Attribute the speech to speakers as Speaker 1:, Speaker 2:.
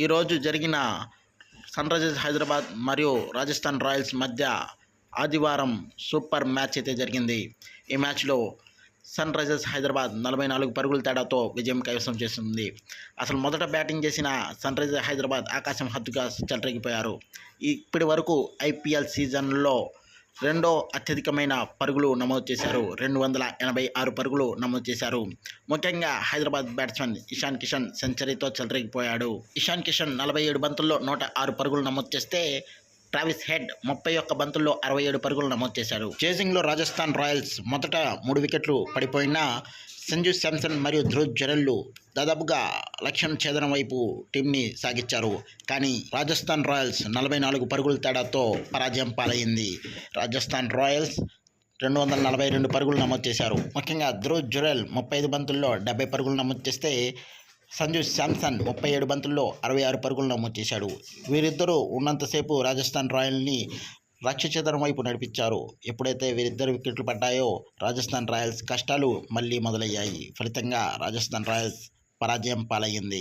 Speaker 1: ఈరోజు జరిగిన sun Risers Hyderabad మరియు రాజస్థాన్ రాయల్స్ మధ్య ఆదివారం సూపర్ మ్యాచ్ అయితే జరిగింది. ఈ మ్యాచ్లో సన్ రైజర్స్ హైదరాబాద్ నలభై నాలుగు పరుగుల తేడాతో విజయం కైవసం చేస్తుంది అసలు మొదట బ్యాటింగ్ చేసిన సన్ రైజర్స్ హైదరాబాద్ ఆకాశం హద్దుగా చెలరేగిపోయారు. ఇప్పటి వరకు ఐపీఎల్ సీజన్లో రెండో అత్యధికమైన పరుగులు నమోదు చేశారు. రెండు వందల ఎనభై ఆరు పరుగులు నమోదు చేశారు. ముఖ్యంగా హైదరాబాద్ బ్యాట్స్మెన్ ఇషాన్ కిషన్ సెంచరీతో చెలరేగిపోయాడు. ఇషాన్ కిషన్ నలభై ఏడు బంతుల్లో నూట ఆరు పరుగులు నమోదు చేస్తే ట్రావిస్ హెడ్ ముప్పై ఒక్క బంతుల్లో అరవై ఏడు పరుగులు నమోదు చేశాడు చేసింగ్లో రాజస్థాన్ రాయల్స్ మొదట మూడు వికెట్లు పడిపోయినా సంజు శాంసన్ మరియు ధ్రువ్ జరెల్లు దాదాపుగా లక్ష్యం ఛేదనం వైపు టీంని సాగించారు. కానీ రాజస్థాన్ రాయల్స్ నలభై నాలుగు పరుగుల తేడాతో పరాజయం పాలైంది. రాజస్థాన్ రాయల్స్ రెండు వందల నలభై రెండు పరుగులు నమోదు చేశారు. ముఖ్యంగా ధ్రువ్ జురెల్ ముప్పై ఐదు బంతుల్లో డెబ్బై పరుగులు నమోదు చేస్తే సంజు శాంసన్ ముప్పై ఏడు బంతుల్లో అరవై ఆరు పరుగులు నమోదు చేశాడు. వీరిద్దరూ ఉన్నంతసేపు రాజస్థాన్ రాయల్ని రక్షచేతనం వైపు నడిపించారు. ఎప్పుడైతే వీరిద్దరు వికెట్లు పడ్డాయో రాజస్థాన్ రాయల్స్ కష్టాలు మళ్ళీ మొదలయ్యాయి. ఫలితంగా రాజస్థాన్ రాయల్స్ పరాజయం పాలయ్యింది